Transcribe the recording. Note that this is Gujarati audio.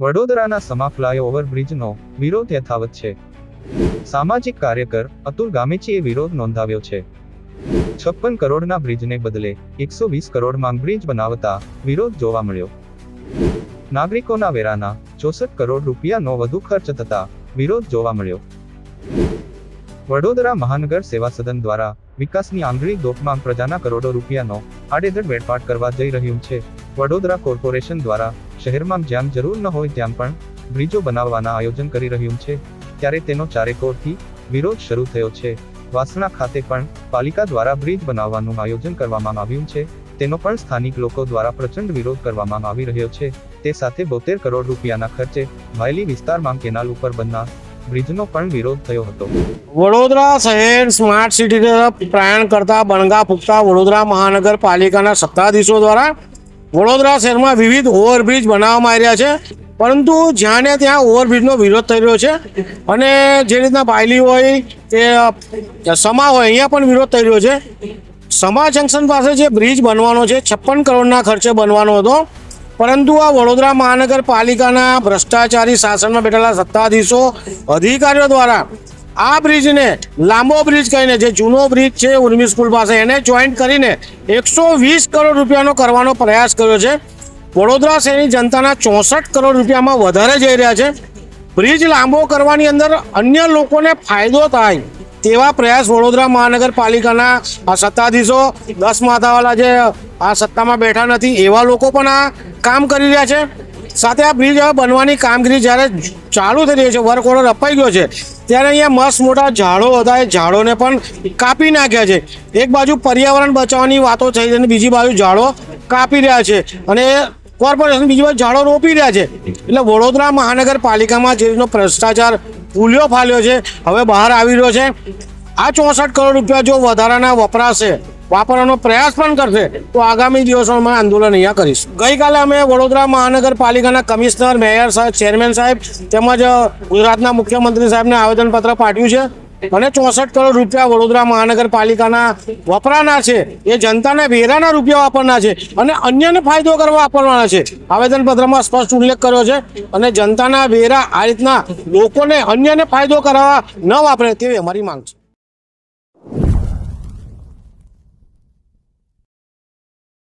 વડોદરાના સમા ફ્લાયઓવર બ્રિજનો વિરોધ યથાવત છે. સામાજિક કાર્યકર અતુલ ગામેચીએ વિરોધ નોંધાવ્યો છે. છપ્પન કરોડના બ્રિજને બદલે એકસો વીસ કરોડ માંગ બ્રિજ બનાવતા વિરોધ જોવા મળ્યો. નાગરિકોના વેરાના ચોસઠ કરોડ રૂપિયાનો વધુ ખર્ચ થતા વિરોધ જોવા મળ્યો. વડોદરા મહાનગર સેવા સદન દ્વારા વિકાસની આંગળી દોપમાં પ્રજાના કરોડો રૂપિયાનો આડેધડ વેડફાટ કરવા જઈ રહ્યું છે. વડોદરા કોર્પોરેશન દ્વારા શહેરમાં જ્યાં જરૂર ન હોય ત્યાં પણ બ્રિજો બનાવવાના આયોજન કરી રહ્યું છે. ત્યારે તેનો ચારેકોરથી વિરોધ શરૂ થયો છે. વાસણા ખાતે પણ પાલિકા દ્વારા બ્રિજ બનાવવાનું આયોજન કરવામાં આવ્યું છે. તેનો પણ સ્થાનિક લોકો દ્વારા પ્રચંડ વિરોધ કરવામાં આવી રહ્યો છે. તે સાથે બોતેર કરોડ રૂપિયાના ખર્ચે વાયલી વિસ્તારમાં કેનાલ ઉપર બનનાર બ્રિજનો પણ વિરોધ થયો હતો. વડોદરા શહેર સ્માર્ટ સિટી તરફ પ્રયાણ કરતા બણગા ફૂંકતા વડોદરા મહાનગરપાલિકાના સત્તાધીશો દ્વારા વડોદરા શહેરમાં વિવિધ ઓવરબ્રિજ બનાવવામાં આવી છે, પરંતુ જ્યાં ને ત્યાં ઓવરબ્રિજનો વિરોધ થઈ રહ્યો છે અને જે રીતના બાયલી હોય, એ સમા હોય, અહીંયા પણ વિરોધ થઈ રહ્યો છે. સમા જંકશન પાસે જે બ્રિજ બનવાનો છે, છપ્પન કરોડના ખર્ચે બનવાનો હતો, પરંતુ આ વડોદરા મહાનગરપાલિકાના ભ્રષ્ટાચારી શાસનમાં બેઠેલા સત્તાધીશો અધિકારીઓ દ્વારા આ બ્રિજને લાંબો બ્રિજ કહીને, જે જૂનો બ્રિજ છે ઉર્મી સ્કૂલ પાસે, એને જોઈન્ટ કરીને એકસો વીસ કરોડ રૂપિયાનો કરવાનો પ્રયાસ કર્યો છે. વડોદરા શહેરની જનતાના ચોસઠ કરોડ રૂપિયામાં વધારે જઈ રહ્યા છે. બ્રિજ લાંબો કરવાની અંદર અન્ય લોકોને ફાયદો થાય તેવા પ્રયાસ વડોદરા મહાનગરપાલિકાના આ સત્તાધીશો દસ માથાવાળા જે આ સત્તામાં બેઠા નથી, એવા લોકો પણ આ કામ કરી રહ્યા છે. સાથે આ બ્રિજ હવે બનવાની કામગીરી જ્યારે ચાલુ થઈ રહી છે, વર્ક ઓર્ડર અપાઈ ગયો છે, ત્યારે અહીંયા મસ્ત મોટા ઝાડો હતા. એ ઝાડોને પણ કાપી નાખ્યા છે. એક બાજુ પર્યાવરણ બચાવવાની વાતો થઈ અને બીજી બાજુ ઝાડો કાપી રહ્યા છે અને કોર્પોરેશન બીજી બાજુ ઝાડો રોપી રહ્યા છે. એટલે વડોદરા મહાનગરપાલિકામાં જે રીતનો ભ્રષ્ટાચાર ફૂલ્યો ફાલ્યો છે, હવે બહાર આવી રહ્યો છે. આ ચોસઠ કરોડ રૂપિયા જો વધારાના વપરાશે વાપરવાનો પ્રયાસ પણ કરશે, તો આગામી દિવસોમાં આંદોલન અહીંયા કરીશું. ગઈકાલે અમે વડોદરા મહાનગરપાલિકાના કમિશનર, મેયર સાહેબ, ચેરમેન સાહેબ તેમજ ગુજરાતના મુખ્યમંત્રી સાહેબને આવેદનપત્ર પાઠવ્યું છે. અને ચોસઠ કરોડ રૂપિયા વડોદરા મહાનગરપાલિકાના વપરાના છે. એ જનતાને વેરાના રૂપિયા વાપરના છે અને અન્યને ફાયદો કરવા વાપરવાના છે. આવેદનપત્રમાં સ્પષ્ટ ઉલ્લેખ કર્યો છે અને જનતાના વેરા આ રીતના લોકોને અન્યને ફાયદો કરવા ન વાપરે તેવી અમારી માંગ છે.